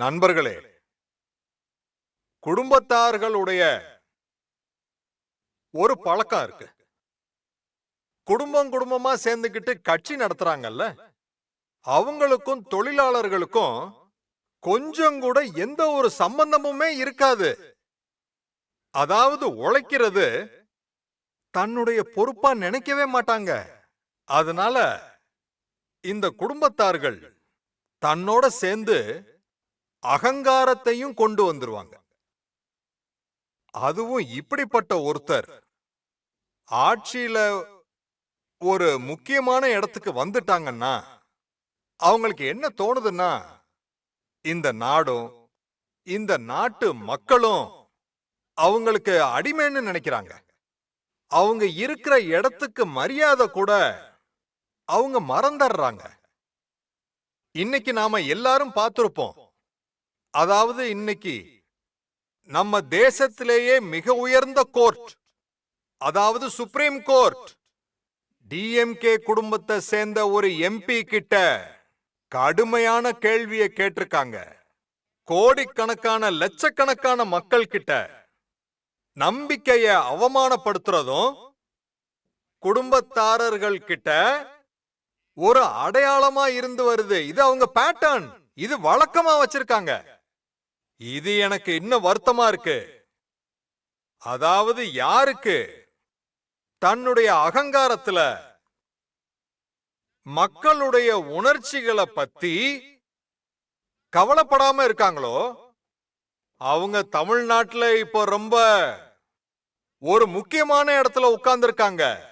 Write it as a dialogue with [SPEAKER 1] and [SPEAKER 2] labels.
[SPEAKER 1] நண்பர்களே குடும்பத்தார்களுடைய ஒரு பழக்கம் இருக்கு. குடும்பம் குடும்பமா சேர்ந்துக்கிட்டு கட்சி நடத்துறாங்கல்ல அவங்களுக்கும் தொழிலாளர்களுக்கும் கொஞ்சம் கூட எந்த ஒரு சம்பந்தமுமே இருக்காது. அதாவது உழைக்கிறது தன்னுடைய பொறுப்பா நினைக்கவே மாட்டாங்க. அதனால இந்த குடும்பத்தார்கள் தன்னோட சேர்ந்து அகங்காரத்தையும் கொண்டு வந்துருவாங்க. அதுவும் இப்படிப்பட்ட ஒருத்தர் ஆட்சியில ஒரு முக்கியமான இடத்துக்கு வந்துட்டாங்கன்னா அவங்களுக்கு என்ன தோணுதுன்னா இந்த நாடும் இந்த நாட்டு மக்களும் அவங்களுக்கு அடிமைன்னு நினைக்கிறாங்க. அவங்க இருக்கிற இடத்துக்கு மரியாதை கூட அவங்க மறந்துடுறாங்க. இன்னைக்கு நாம எல்லாரும் பார்த்திருப்போம். அதாவது இன்னைக்கு நம்ம தேசத்திலேயே மிக உயர்ந்த கோர்ட் அதாவது சுப்ரீம் கோர்ட் டிஎம்கே குடும்பத்தை சேர்ந்த ஒரு எம்பி கிட்ட கடுமையான கேள்வியை கேட்டிருக்காங்க. கோடிக்கணக்கான லட்சக்கணக்கான மக்கள் கிட்ட நம்பிக்கைய அவமானப்படுத்துறதும் குடும்பத்தாரர்கள் கிட்ட ஒரு அடையாளமா இருந்து வருது. இது அவங்க பேட்டர்ன் இது வழக்கமா வச்சிருக்காங்க. இது எனக்கு இன்னும் வருத்தமா இருக்கு. அதாவது யாருக்கு? தன்னுடைய அகங்காரத்துல மக்களுடைய உணர்ச்சிகளை பத்தி கவலைப்படாம இருக்காங்களோ? அவங்க தமிழ்நாட்டுல இப்போ ரொம்ப ஒரு முக்கியமான இடத்துல உட்கார்ந்திருக்காங்க.